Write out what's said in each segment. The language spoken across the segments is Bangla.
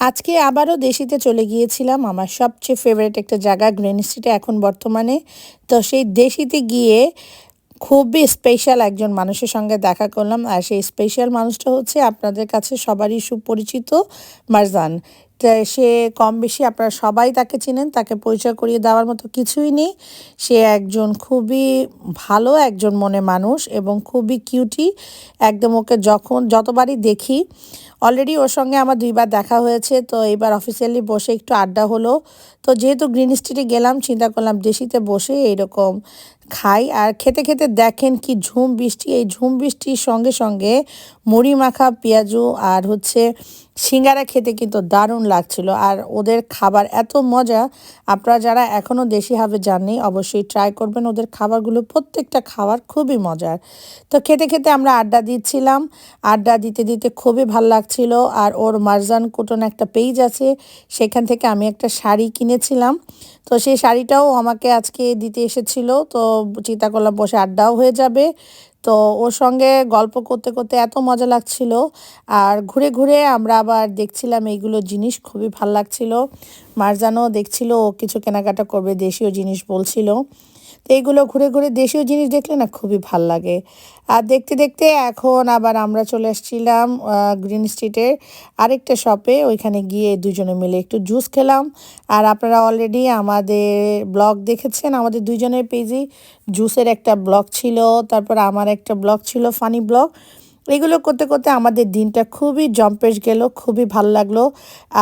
আজকে আবারও দেশিতে চলে গিয়েছিলাম। আমার সবচেয়ে ফেভারিট একটা জায়গা গ্রিন স্ট্রিটে এখন বর্তমানে। তো সেই দেশিতে গিয়ে খুবই স্পেশাল একজন মানুষের সঙ্গে দেখা করলাম। আর সেই স্পেশাল মানুষটা হচ্ছে আপনাদের কাছে সবারই সুপরিচিত মারজান। সে কম বেশি আপনারা সবাই তাকে চিনেন, তাকে পরিচয় করিয়ে দেওয়ার মতো কিছুই নেই। সে একজন খুবই ভালো একজন মনে মানুষ এবং খুবই কিউটি একদম ওকে যখন, যতবারই দেখি অলরেডি ওর সঙ্গে আমার দুইবার দেখা হয়েছে, তো এবার অফিসিয়ালি বসে একটু আড্ডা হলো। তো যেহেতু গ্রিন স্ট্রিটে গেলাম, চিন্তা করলাম দেশিতে বসে এইরকম খাই। আর খেতে খেতে দেখেন কি ঝুম বৃষ্টি, এই ঝুম বৃষ্টির সঙ্গে সঙ্গে মুড়ি মাখা, পেঁয়াজু আর হচ্ছে সিঙ্গারা খেতে কিন্তু দারুণ লাগছিল। আর ওদের খাবার এত মজা, আপনারা যারা এখনও দেশি হাবে যাননি, অবশ্যই ট্রাই করবেন। ওদের খাবারগুলো, প্রত্যেকটা খাবার খুবই মজার। তো খেতে খেতে আমরা আড্ডা দিচ্ছিলাম। আড্ডা দিতে দিতে খুবই ভালো ভালো লাগছিল আর ওর মার্জান কুটন একটা পেজ আছে, সেখান থেকে আমি একটা শাড়ি কিনেছিলাম। তো সেই শাড়িটাও আমাকে আজকে দিতে এসেছিল, তো চিন্তা করলাম বসে আড্ডাও হয়ে যাবে। তো ওর সঙ্গে গল্প করতে করতে এত মজা লাগছিল। আর ঘুরে ঘুরে আমরা আবার দেখছিলাম এইগুলো জিনিস, খুবই ভালো লাগছিল। মারজানও দেখছিল ও কিছু কেনাকাটা করবে, দেশীয় জিনিস বলছিল। তো এইগুলো ঘুরে ঘুরে দেশীয় জিনিস দেখলে না খুবই ভালো লাগে। আর দেখতে দেখতে এখন আবার আমরা চলে আসছিলাম গ্রিন স্ট্রিটের আরেকটা শপে ওইখানে গিয়ে দুজনে মিলে একটু জুস খেলাম। আর আপনারা অলরেডি আমাদের ব্লগ দেখেছেন, আমাদের দুজনের পেজেই জুসের একটা ব্লগ ছিল। তারপর আমার একটা ব্লগ ছিল, ফানি ব্লগ। এগুলো করতে করতে আমাদের দিনটা খুবই জম্পেশ গেল, খুবই ভালো লাগল।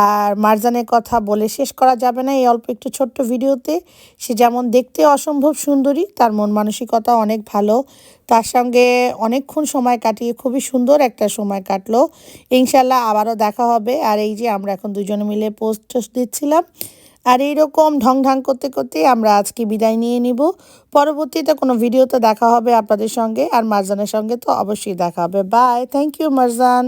আর মারজানের কথা বলে শেষ করা যাবে না এই অল্প একটু ছোট্ট ভিডিওতে। সে যেমন দেখতে অসম্ভব সুন্দরী, তার মন মানসিকতা অনেক ভালো। তার সঙ্গে অনেকক্ষণ সময় কাটিয়ে খুবই সুন্দর একটা সময় কাটলো। ইনশাল্লাহ আবারও দেখা হবে। আর এই যে আমরা এখন দুজনে মিলে পোস্ট দিচ্ছিলাম। আর এইরকম ঢং ঢং করতে করতে আমরা আজকে বিদায় নিয়ে নিব। পরবর্তীতে কোনো ভিডিওতে দেখা হবে আপনাদের সঙ্গে, আর মারজানের সঙ্গে তো অবশ্যই দেখা হবে। Bye thank you Marjan.